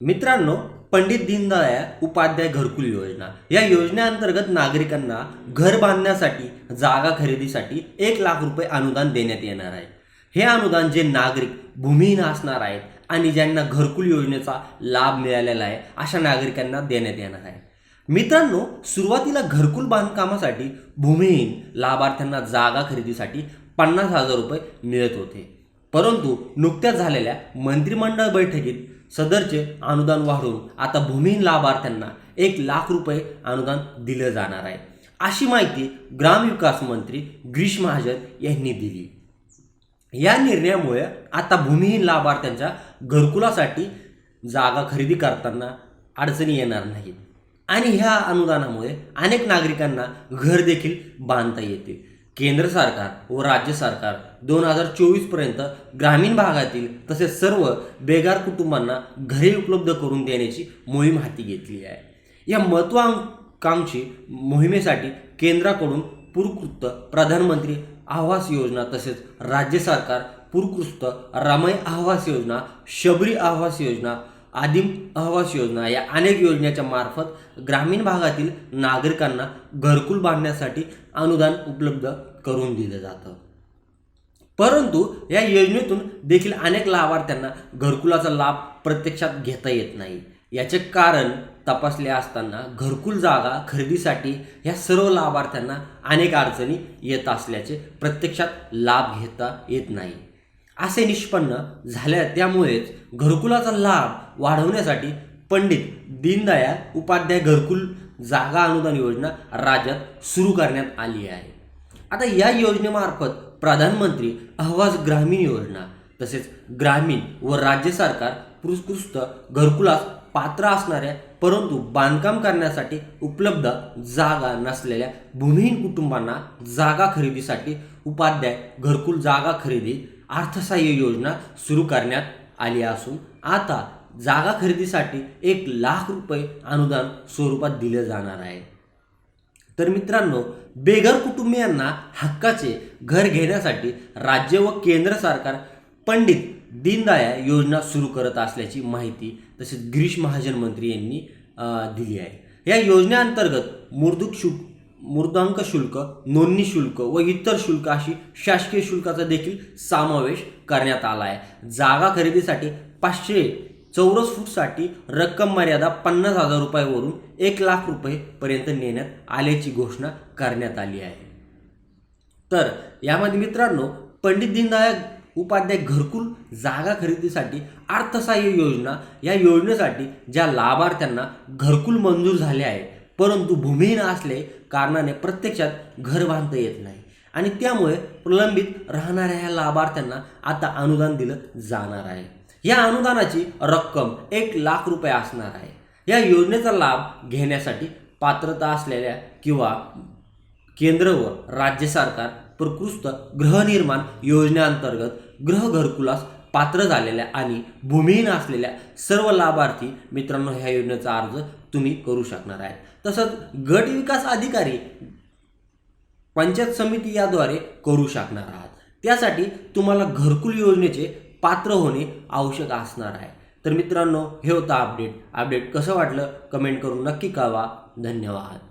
मित्रांनो पंडित दीनदयाळ उपाध्याय घरकुल योजना. या योजनेअंतर्गत नागरिकांना घर बांधण्यासाठी जागा खरेदीसाठी एक लाख रुपये अनुदान देण्यात येणार आहे. हे अनुदान जे नागरिक भूमिहीन असणार आहेत आणि ज्यांना घरकुल योजनेचा लाभ मिळालेला आहे अशा नागरिकांना देण्यात येणार आहे. मित्रांनो सुरुवातीला घरकुल बांधकामासाठी भूमिहीन लाभार्थ्यांना जागा खरेदीसाठी पन्नास हजार रुपये मिळत होते. परंतु नुकत्याच झालेल्या मंत्रिमंडळ बैठकीत सदरचे अनुदान वाढवून आता भूमिहीन लाभार्थ्यांना एक लाख रुपये अनुदान दिलं जाणार आहे. अशी माहिती ग्रामविकास मंत्री गिरीश महाजन यांनी दिली. या निर्णयामुळे आता भूमिहीन लाभार्थ्यांच्या घरकुलासाठी जागा खरेदी करताना अडचणी येणार नाहीत. आणि ह्या अनुदानामुळे अनेक नागरिकांना घर देखील बांधता येतील. केंद्र सरकार व राज्य सरकार दोन हजार चोवीसपर्यंत ग्रामीण भागातील तसेच सर्व बेगार कुटुंबांना घरे उपलब्ध करून देण्याची मोहीम हाती घेतली आहे. या महत्त्वाकांक्षी मोहिमेसाठी केंद्राकडून पुरकृत प्रधानमंत्री आवास योजना तसेच राज्य सरकार पुरकृत रामय आवास योजना शबरी आवास योजना आदिम आवास योजना या अनेक योजनेच्या मार्फत ग्रामीण भागातील नागरिकांना घरकुल बांधण्यासाठी अनुदान उपलब्ध करून दिलं जातं. परंतु या योजनेतून देखील अनेक लाभार्थ्यांना घरकुलाचा लाभ प्रत्यक्षात घेता येत नाही. याचे कारण तपासले असताना घरकुल जागा खरेदीसाठी या सर्व लाभार्थ्यांना अनेक अडचणी येत असल्याचे प्रत्यक्षात लाभ घेता येत नाही. असे निष्पन्न झाल्या त्यामुळेच घरकुलाचा लाभ वाढवण्यासाठी पंडित दीनदयाळ उपाध्याय घरकुल जागा अनुदान योजना राज्यात सुरू करण्यात आली आहे. आता या योजनेमार्फत प्रधानमंत्री आवास ग्रामीण योजना तसेच ग्रामीण व राज्य सरकार पुरस्कृत घरकुलास पात्र असणाऱ्या परंतु बांधकाम करण्यासाठी उपलब्ध जागा नसलेल्या भूमिहीन कुटुंबांना जागा खरेदीसाठी उपाध्याय घरकुल जागा खरेदी अर्थसहाय्य योजना सुरू करण्यात आली असून आता जागा खरेदीसाठी एक लाख रुपये अनुदान स्वरूपात दिलं जाणार आहे. तर मित्रांनो बेघर कुटुंबियांना हक्काचे घर घेण्यासाठी राज्य व केंद्र सरकार पंडित दीनदयाळ योजना सुरू करत असल्याची माहिती तसेच गिरीश महाजन मंत्री यांनी दिली आहे. या योजनेअंतर्गत मूर्धुक शुल्क मूर्धांक शुल्क नोंदणी शुल्क व इतर शुल्क अशी शासकीय शुल्काचा देखील समावेश करण्यात आला आहे. जागा खरेदीसाठी पाचशे चौरस फूटसाठी रक्कम मर्यादा पन्नास हजार रुपयावरून एक लाख रुपयेपर्यंत नेण्यात आल्याची घोषणा करण्यात आली आहे. तर यामध्ये मित्रांनो पंडित दीनदयाळ उपाध्याय घरकुल जागा खरेदीसाठी अर्थसहाय्य योजना या योजनेसाठी ज्या लाभार्थ्यांना घरकुल मंजूर झाले आहे परंतु भूमिहीन असले कारणाने प्रत्यक्षात घर बांधता येत नाही. आणि त्यामुळे प्रलंबित राहणाऱ्या ह्या लाभार्थ्यांना आता अनुदान दिलं जाणार आहे. या अनुदानाची रक्कम एक लाख रुपये असणार आहे. या योजनेचा लाभ घेण्यासाठी पात्रता असलेल्या किंवा केंद्र व राज्य सरकार प्रकृष्ट गृहनिर्माण योजनेअंतर्गत गृह घरकुलास पात्र झालेल्या आणि भूमिहीन असलेल्या सर्व लाभार्थी मित्रांनो ह्या योजनेचा अर्ज तुम्ही करू शकणार आहे तसंच गट विकास अधिकारी पंचायत समिती याद्वारे करू शकणार आहात. त्यासाठी तुम्हाला घरकुल योजनेचे पात्र होणे आवश्यक असणार आहे. तर मित्रांनो हे होतं अपडेट अपडेट कसं वाटलं? कमेंट करून नक्की कळवा. धन्यवाद.